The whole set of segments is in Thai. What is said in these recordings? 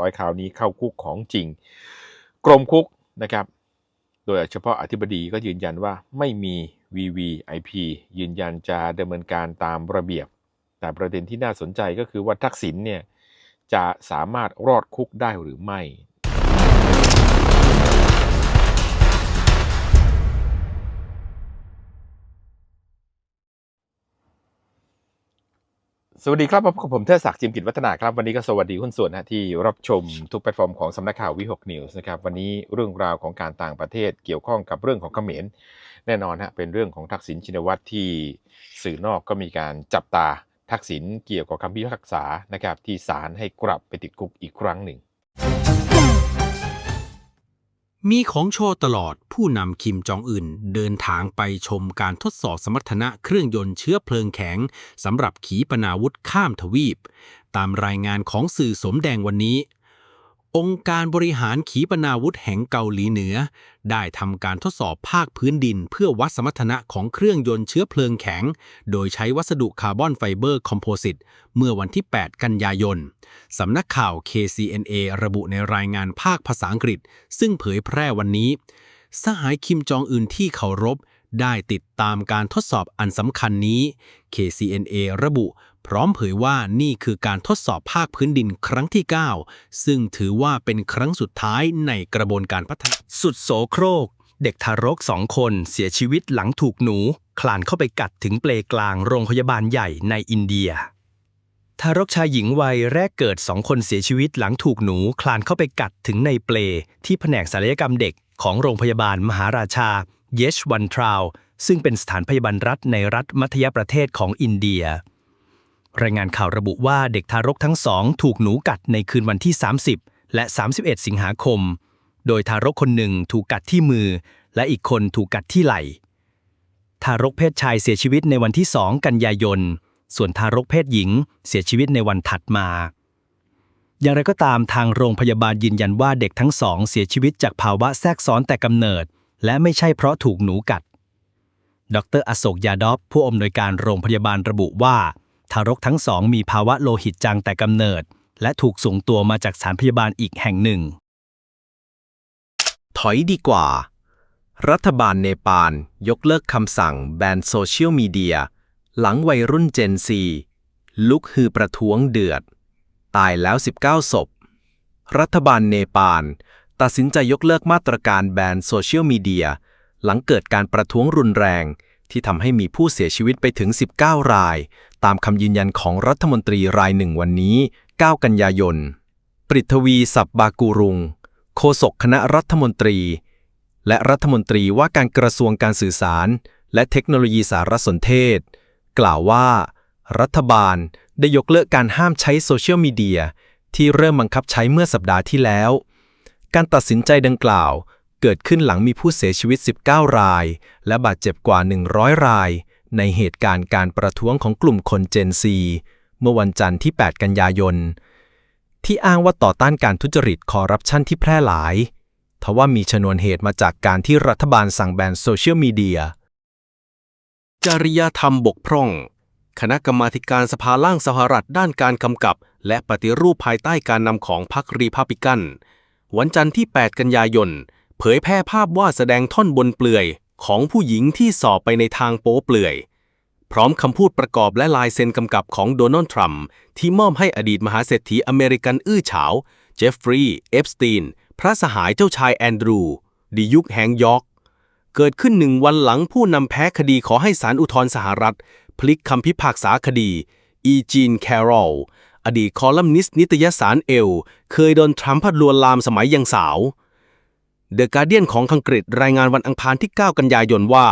ร้อยคราวนี้เข้าคุกของจริง กรมคุกนะครับ โดยเฉพาะอธิบดีก็ยืนยันว่าไม่มี VVIP ยืนยันจะดำเนินการตามระเบียบ แต่ประเด็นที่น่าสนใจก็คือว่าทักษิณเนี่ยจะสามารถรอดคุกได้หรือไม่ สวัสดีครับพบกับผมเทศศักดิ์จิมกิจวัฒนาครับ วันนี้ก็สวัสดีคุณส่วนนะที่รับชมทุกแพลตฟอร์มของสำนักข่าววิหกนิวส์นะครับ วันนี้เรื่องราวของการต่างประเทศเกี่ยวข้องกับเรื่องของเขมรแน่นอนฮะเป็นเรื่องของทักษิณชินวัตรที่สื่อนอกก็มีการจับตาทักษิณเกี่ยวกับคำพิพากษานะครับที่ศาลให้กลับไปติดคุกอีกครั้งหนึ่ง มีของโชว์ตลอดผู้นำคิมจองอึนเดินทางไปชมการทดสอบสมรรถนะเครื่องยนต์เชื้อเพลิงแข็งสำหรับขีปนาวุธข้ามทวีป ตามรายงานของสื่อสมแดงวันนี้ องค์การบริหารขีปนาวุธแห่งเกาหลีเหนือ ได้ทำการทดสอบภาคพื้นดิน เพื่อวัดสมรรถนะของเครื่องยนต์เชื้อเพลิงแข็ง โดยใช้วัสดุคาร์บอนไฟเบอร์คอมโพสิตเมื่อวันที่ 8 กันยายน สำนักข่าว KCNA ระบุในรายงานภาคภาษาอังกฤษ ซึ่งเผยแพร่วันนี้ สหายคิมจองอึนที่เคารพได้ติดตามการทดสอบอันสำคัญนี้ KCNA ระบุ พร้อมเผยว่านี่คือการทดสอบภาคพื้นดินครั้งที่ 9 ซึ่งถือว่าเป็นครั้งสุดท้ายในกระบวนการพัฒนา สุดโสโครก เด็กทารกสองคนเสียชีวิตหลังถูกหนู คลานเข้าไปกัดถึงเปลกลางโรงพยาบาลใหญ่ในอินเดีย ทารกชายหญิงวัยแรกเกิดสองคนเสียชีวิตหลังถูกหนู คลานเข้าไปกัดถึงในเปล ที่แผนกศัลยกรรมเด็กของโรงพยาบาลมหาราชา เยชวันทราว ซึ่งเป็นสถานพยาบาลรัฐในรัฐมัธยประเทศของอินเดีย รายงานข่าวระบุว่าเด็กทารกทั้งสองถูกหนูกัดในคืนวันที่ 30 และ 31 สิงหาคม โดยทารกคนหนึ่งถูกกัดที่มือ และอีกคนถูกกัดที่ไหล่ ทารกเพศชายเสียชีวิตในวันที่ 2 กันยายน ส่วนทารกเพศหญิงเสียชีวิตในวันถัดมา อย่างไรก็ตามทางโรงพยาบาลยืนยันว่าเด็กทั้งสองเสียชีวิตจากภาวะแทรกซ้อนแต่กำเนิด และไม่ใช่เพราะถูกหนูกัด ดรอโศกยาดอฟผู้อำนวยการโรงพยาบาลระบุว่า ทารกทั้งสองมีภาวะโลหิตจางแต่กำเนิด และถูกส่งตัวมาจากสถานพยาบาลอีกแห่งหนึ่ง ถอยดีกว่า รัฐบาลเนปาลยกเลิกคำสั่งแบนโซเชียลมีเดีย หลังวัยรุ่นเจนซี ลุกฮือประท้วงเดือด ตายแล้ว 19 ศพ รัฐบาลเนปาลตัดสินใจยกเลิกมาตรการแบนโซเชียลมีเดีย หลังเกิดการประท้วงรุนแรงที่ทำให้มีผู้เสียชีวิตไปถึง 19 ราย ตามคำยืนยันของรัฐมนตรีรายหนึ่งวันนี้ 9 กันยายน ปริทวีสับบากูรุง โฆษกคณะรัฐมนตรี และรัฐมนตรีว่าการกระทรวงการสื่อสาร และเทคโนโลยีสารสนเทศ กล่าวว่า รัฐบาลได้ยกเลิกการห้ามใช้โซเชียลมีเดียที่เริ่มบังคับใช้เมื่อสัปดาห์ที่แล้ว การตัดสินใจดังกล่าว เกิดขึ้นหลังมีผู้เสียชีวิต 19 ราย และบาดเจ็บกว่า 100 ราย ในเหตุการณ์การประท้วงของกลุ่มคนเจนซี เมื่อวันจันทร์ที่ 8 กันยายน ที่อ้างว่าต่อต้านการทุจริตคอร์รัปชันที่แพร่หลาย ทว่ามีชนวนเหตุมาจากการที่รัฐบาลสั่งแบนโซเชียลมีเดีย จริยธรรมบกพร่อง คณะกรรมาการสภาล่างสหรัฐด้านการกำกับ และปฏิรูปภายใต้การนำของพรรครีพับลิกัน วันจันทร์ที่ 8 กันยายน เผยแพร่ภาพว่าแสดงท่อนบนเปลือย ของผู้หญิงที่สอบไปในทางโป๊เปลือย พร้อมคำพูดประกอบและลายเซ็นกำกับของโดนัลด์ทรัมป์ที่มอบให้อดีตมหาเศรษฐีอเมริกันอื้อฉาว เจฟฟรีย์ เอฟสตีน พระสหายเจ้าชายแอนดรูว์ดิยุคแฮงยอร์กเกิดขึ้นหนึ่งวันหลังผู้นำแพ้คดีขอให้ศาลอุทธรณ์สหรัฐ พลิกคำพิพากษาคดี อีจีนแคโรลอดีตคอลัมนิสต์นิตยสารเอล เคยโดนทรัมป์พัดลวนลามสมัยยังสาว เดอะการเดียนของอังกฤษรายงานวันอังคารที่ 9 กันยายนว่า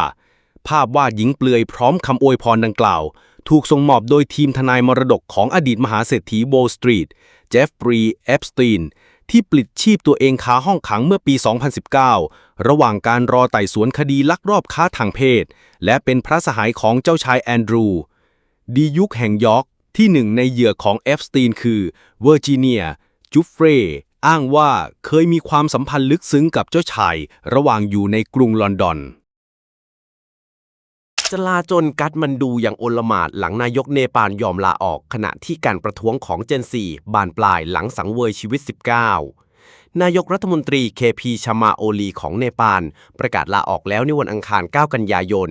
ภาพวาดหญิงเปลือยพร้อมคำอวยพรดังกล่าว ถูกส่งมอบโดยทีมทนายมรดกของอดีตมหาเศรษฐีโบลสตรีทเจฟฟรีย์เอฟสตีนที่ปลิดชีพตัวเองคาห้องขังเมื่อปี 2019 ระหว่างการรอไต่สวนคดีลักลอบค้าทางเพศ และเป็นพระสหายของเจ้าชายแอนดรูว์ดียุคแห่งยอร์กที่หนึ่งในเหยื่อของเอฟสตีนคือเวอร์จิเนียจูฟเฟร อ้างว่าเคยมีความสัมพันธ์ลึกซึ้งกับเจ้าชาย ระหว่างอยู่ในกรุงลอนดอน จลาจนกัดมันดูอย่างโอลหมาดหลังนายกเนปาลยอมลาออกขณะที่การประท้วงของเจนซีบานปลายหลังสังเวยชีวิต 19 นายกรัฐมนตรีเคพีชมาโอลีของเนปาลประกาศลาออกแล้วในวันอังคาร 9 กันยายน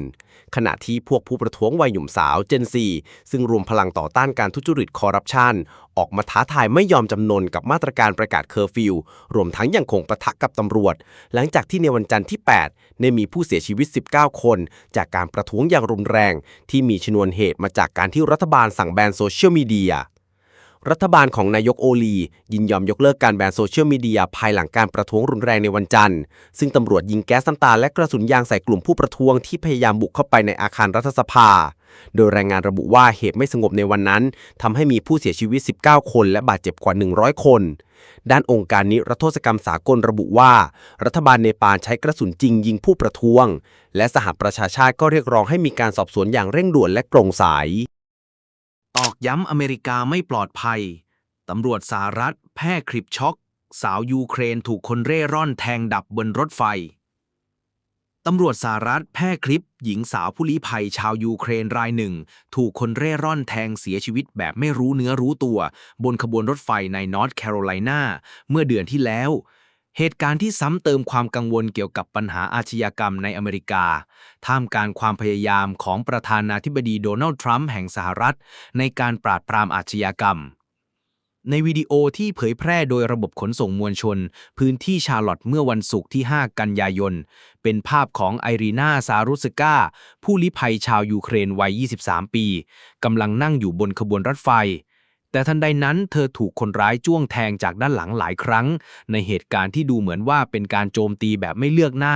ขณะที่พวกผู้ประท้วงวัยหนุ่มสาวเจนซีซึ่งรวมพลังต่อต้านการทุจริตคอร์รัปชันออกมาท้าทายไม่ยอมจำนนกับมาตรการประกาศเคอร์ฟิว รวมทั้งยังคงประทะกับตำรวจ หลังจากที่ในวันจันทร์ที่ 8 ได้มีผู้เสียชีวิต 19 คน จากการประท้วงอย่างรุนแรง ที่มีชนวนเหตุมาจากการที่รัฐบาลสั่งแบนโซเชียลมีเดีย รัฐบาลของนายกโอลี ยินยอมยกเลิกการแบนโซเชียลมีเดียภายหลังการประท้วงรุนแรงในวันจันทร์ ซึ่งตำรวจยิงแก๊สน้ำตาและกระสุนยางใส่กลุ่มผู้ประท้วงที่พยายามบุกเข้าไปในอาคารรัฐสภา โดยรายงานระบุว่าเหตุไม่สงบในวันนั้นทำให้มีผู้เสียชีวิต 19 คนและบาดเจ็บกว่า 100 คน ด้านองค์การนิรโทษกรรมสากลระบุว่า รัฐบาลเนปาลใช้กระสุนจริงยิงผู้ประท้วง และสหประชาชาติก็เรียกร้องให้มีการสอบสวนอย่างเร่งด่วนและโปร่งใส อกย้ำอเมริกาไม่ปลอดภัย ตำรวจสหรัฐ แพร่คลิปช็อก สาวยูเครนถูกคนเร่ร่อนแทงดับบนรถไฟ ตำรวจสหรัฐแพร่คลิป หญิงสาวผู้ลี้ภัยชาวยูเครนรายหนึ่ง ถูกคนเร่ร่อนแทงเสียชีวิตแบบไม่รู้เนื้อรู้ตัว บนขบวนรถไฟในนอร์ทแคโรไลนาเมื่อเดือนที่แล้ว เหตุการณ์ที่ซ้ำเติมความกังวลเกี่ยวกับปัญหาอาชญากรรมในอเมริกา ท่ามกลางความพยายามของประธานาธิบดีโดนัลด์ทรัมป์แห่งสหรัฐ ในการปราบปรามอาชญากรรม ในวิดีโอที่เผยแพร่โดยระบบขนส่งมวลชน พื้นที่ชาร์ลอตต์เมื่อวันศุกร์ที่ 5 กันยายน เป็นภาพของไอรีนาซารุสกาผู้ลี้ภัยชาวยูเครนวัย 23 ปีกำลังนั่งอยู่บนขบวนรถไฟ แต่ทันใดนั้นเธอถูกคนร้ายจ้วงแทงจากด้านหลังหลายครั้ง ในเหตุการณ์ที่ดูเหมือนว่าเป็นการโจมตีแบบไม่เลือกหน้า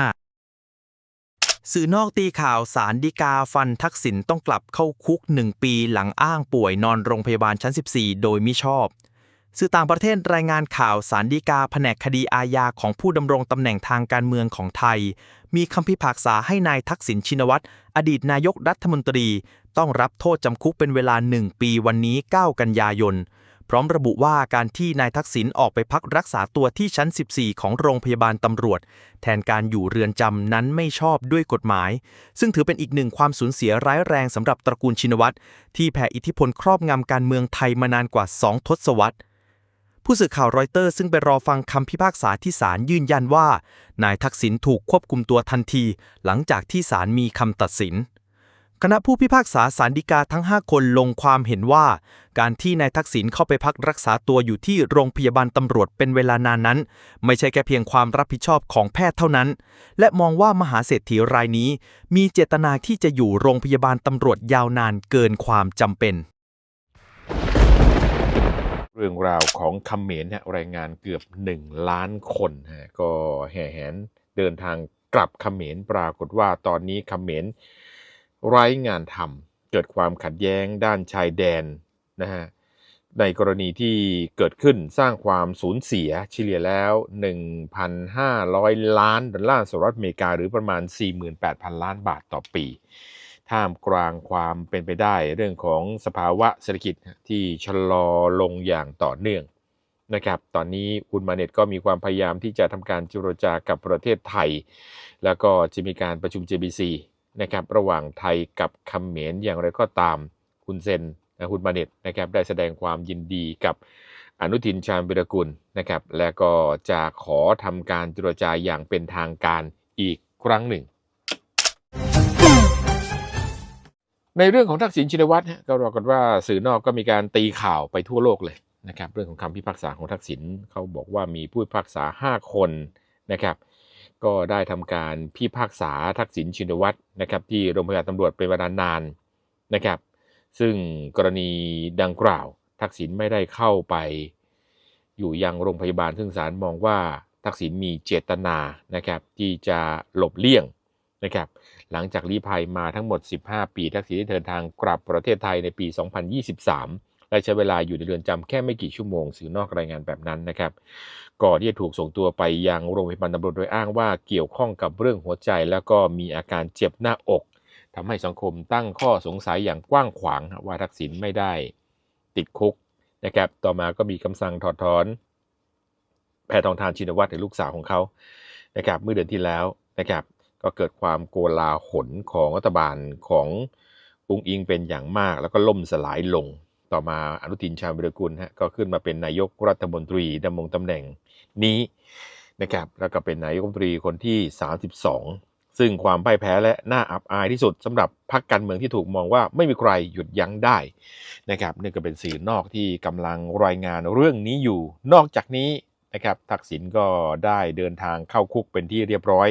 สื่อนอกตีข่าวสารดีกาฟันทักษิณต้องกลับเข้าคุกหนึ่งปีหลังอ้างป่วยนอนโรงพยาบาลชั้น 14 โดยมิชอบสื่อต่างประเทศรายงานข่าวสารดีกาแผนกคดีอาญาของผู้ดำรงตำแหน่งทางการเมืองของไทย มีคำพิพากษาให้นายทักษิณชินวัตรอดีตนายกรัฐมนตรี ต้องรับโทษจำคุกเป็นเวลา 1 ปีวันนี้ 9 กันยายน พร้อมระบุว่าการที่นายทักษิณออกไปพักรักษาตัวที่ชั้น 14 ของโรงพยาบาลตำรวจ แทนการอยู่เรือนจำนั้นไม่ชอบด้วยกฎหมาย ซึ่งถือเป็นอีกหนึ่งความสูญเสียร้ายแรงสำหรับตระกูลชินวัตรที่แผ่อิทธิพลครอบงำการเมืองไทยมานานกว่า 2 ทศวรรษผู้สื่อข่าวรอยเตอร์ซึ่งไปรอฟังคำพิพากษาที่ศาลยืนยันว่า นายทักษิณถูกควบคุมตัวทันที หลังจากที่ศาลมีคำตัดสิน คณะผู้พิพากษาสารดีกาทั้ง 5 คนลงความเห็นว่า การที่นายทักษิณเข้าไปพักรักษาตัวอยู่ที่โรงพยาบาลตำรวจเป็นเวลานานนั้น ไม่ใช่แค่เพียงความรับผิดชอบของแพทย์เท่านั้น และมองว่ามหาเศรษฐีรายนี้ มีเจตนาที่จะอยู่โรงพยาบาลตำรวจยาวนานเกินความจำเป็น เรื่องราวของคำเขมรเนี่ยรายงานเกือบ 1 ล้านคนฮะก็แห่แหนเดินทางกลับคำเขมรปรากฏว่าตอนนี้คำเขมร ไร้งานทำเกิดความขัดแย้งด้านชายแดนนะฮะในกรณีที่เกิดขึ้นสร้างความสูญเสียเฉลี่ยแล้ว 1,500 ล้านดอลลาร์สหรัฐอเมริกาหรือประมาณ 48,000 ล้านบาทต่อปี ท่ามกลางความเป็นไปได้เรื่องของสภาวะเศรษฐกิจที่ชะลอลงอย่างต่อเนื่องนะครับ ตอนนี้คุณมาเน็ตก็มีความพยายามที่จะทำการเจรจากับประเทศไทย แล้วก็จะมีการประชุม JBC นะครับระหว่างไทยกับเขมรอย่างไรก็ตามคุณเซนนะคุณมาเน็ตนะครับได้แสดงความยินดีกับอนุทินชาญวิรกุลนะครับและก็จะขอทำการเจรจาอย่างเป็นทางการอีกครั้งหนึ่ง ในเรื่องของทักษิณชินวัตรฮะก็รอกันว่าสื่อนอกก็มีการตีข่าวไปทั่วโลกเลยนะครับเรื่องของคำพิพากษาของทักษิณเขาบอกว่ามีผู้พิพากษา 5 คนนะครับ ก็ได้ทำการพิพากษาทักษิณชินวัตรนะครับที่โรงพยาบาลตำรวจเป็นเวลานานนะครับ ซึ่งกรณีดังกล่าว ทักษิณไม่ได้เข้าไป อยู่ยังโรงพยาบาลซึ่งศาลมองว่าทักษิณมีเจตนานะครับที่จะหลบเลี่ยงนะครับหลังจากลี้ภัยมาทั้งหมด 15 ปี ทักษิณได้เดินทางกลับประเทศไทยในปี 2023 และใช้เวลาอยู่ในเรือนจำแค่ไม่กี่ชั่วโมงสื่อนอกรายงานแบบนั้นนะครับก่อนที่จะถูกส่งตัวไปยังโรงพยาบาลตำรวจโดยอ้างว่าเกี่ยวข้องกับเรื่องหัวใจ แล้วก็มีอาการเจ็บหน้าอกทำให้สังคมตั้งข้อสงสัยอย่างกว้างขวางว่าทักษิณไม่ได้ ติดคุกนะครับต่อมาก็มีคำสั่งถอดถอน แพทองทานชินวัตรหรือลูกสาวของเขานะครับเมื่อเดือนที่แล้วนะครับก็เกิดความโกลาหลของรัฐบาลของอุงอิงเป็นอย่างมาก แล้วก็ล่มสลายลง ต่อมาอนุทินชาญวิรกุลฮะก็ขึ้นมาเป็นนายกรัฐมนตรีดำรงตำแหน่งนี้นะครับแล้วก็เป็นนายกรัฐมนตรีคนที่ 32 ซึ่งความพ่ายแพ้และน่าอับอายที่สุดสำหรับพรรคการเมืองที่ถูกมองว่าไม่มีใครหยุดยั้งได้นะครับนี่ก็เป็นสื่อนอกที่กำลังรายงานเรื่องนี้อยู่ นอกจากนี้นะครับทักษิณก็ได้เดินทางเข้าคุกเป็นที่เรียบร้อย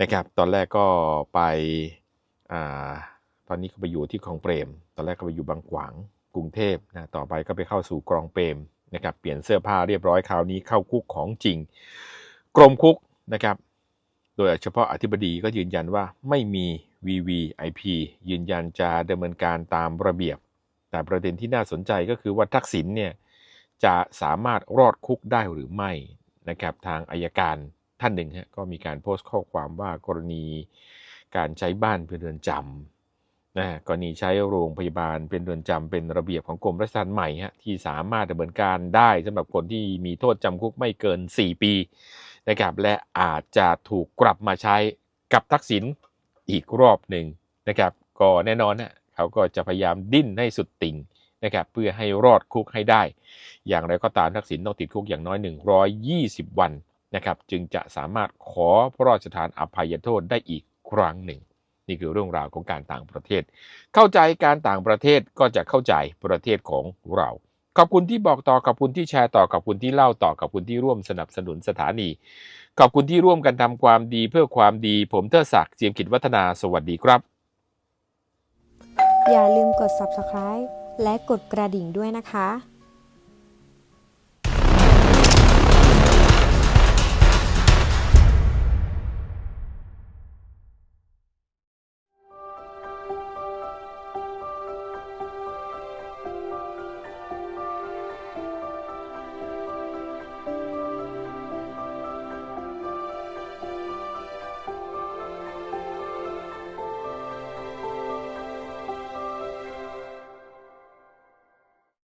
นะครับตอนแรกก็ไปอ่าตอนนี้ก็ไปอยู่ที่คลองเปรม ตอนแรกก็ไปอยู่บางขวาง กรุงเทพนะต่อไปก็ไปเข้าสู่กรองเปรมนะครับเปลี่ยนเสื้อผ้าเรียบร้อยคราวนี้เข้าคุกของจริง กรมคุกนะครับโดยเฉพาะอธิบดีก็ยืนยันว่าไม่มี VVIP ยืนยันจะดำเนินการตามระเบียบ แต่ประเด็นที่น่าสนใจก็คือว่าทักษิณเนี่ยจะสามารถรอดคุกได้หรือไม่นะครับทางอายการท่านหนึ่งฮะก็มีการโพสต์ข้อความว่ากรณีการใช้บ้านเป็นเรือนจำ นะกรณีใช้โรงพยาบาลเป็นเรือนจำเป็นระเบียบของกรมราชทัณฑ์ใหม่ฮะที่สามารถดำเนินการได้สำหรับคนที่มีโทษจำคุกไม่เกิน 4 ปีนะครับและอาจจะถูกกลับมาใช้กับทักษิณอีกรอบหนึ่งนะครับก็แน่นอนนะเขาก็จะพยายามดิ้นให้สุดติ่งนะครับเพื่อให้รอดคุกให้ได้ อย่างไรก็ตามทักษิณต้องติดคุกอย่างน้อย 120 วันนะครับจึงจะสามารถขอพระราชทานอภัยโทษได้อีกครั้งหนึ่ง นี่คือเรื่องราวของการต่างประเทศ เข้าใจการต่างประเทศก็จะเข้าใจประเทศของเราขอบคุณที่บอกต่อขอบคุณที่แชร์ต่อขอบคุณที่เล่าต่อขอบคุณที่ร่วมสนับสนุนสถานี ขอบคุณที่ร่วมกันทำความดีเพื่อความดี ผมเทอศักดิ์เจียมกิจวัฒนาสวัสดีครับ อย่าลืมกด subscribe และกดกระดิ่งด้วยนะคะ